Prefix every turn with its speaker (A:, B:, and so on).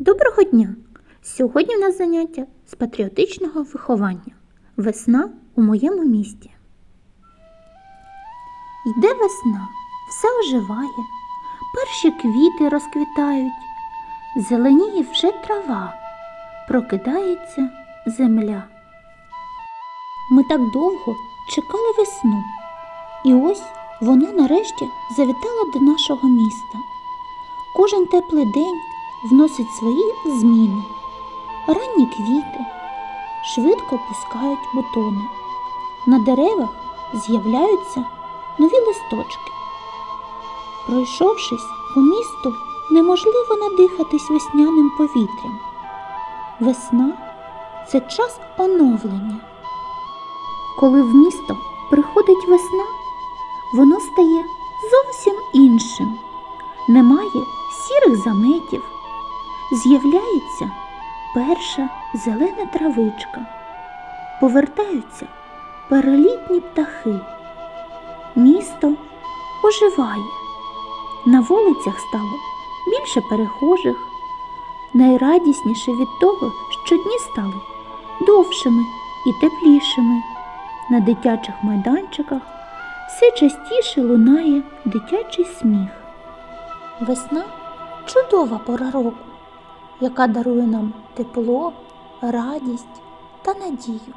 A: Доброго дня! Сьогодні у нас заняття з патріотичного виховання. Весна у моєму місті. Йде весна, все оживає, перші квіти розквітають, зеленіє вже трава, прокидається земля. Ми так довго чекали весну, і ось вона нарешті завітала до нашого міста. Кожен теплий день вносить свої зміни. Ранні квіти швидко пускають бутони. На деревах з'являються нові листочки. Пройшовшись у місто, неможливо надихатись весняним повітрям. Весна це час оновлення. Коли в місто приходить весна, воно стає зовсім іншим. Немає сірих заметів, з'являється перша зелена травичка, повертаються перелітні птахи. Місто оживає. На вулицях стало більше перехожих. Найрадісніше від того, що дні стали довшими і теплішими. На дитячих майданчиках все частіше лунає дитячий сміх. Весна чудова пора року, яка дарує нам тепло, радість та надію.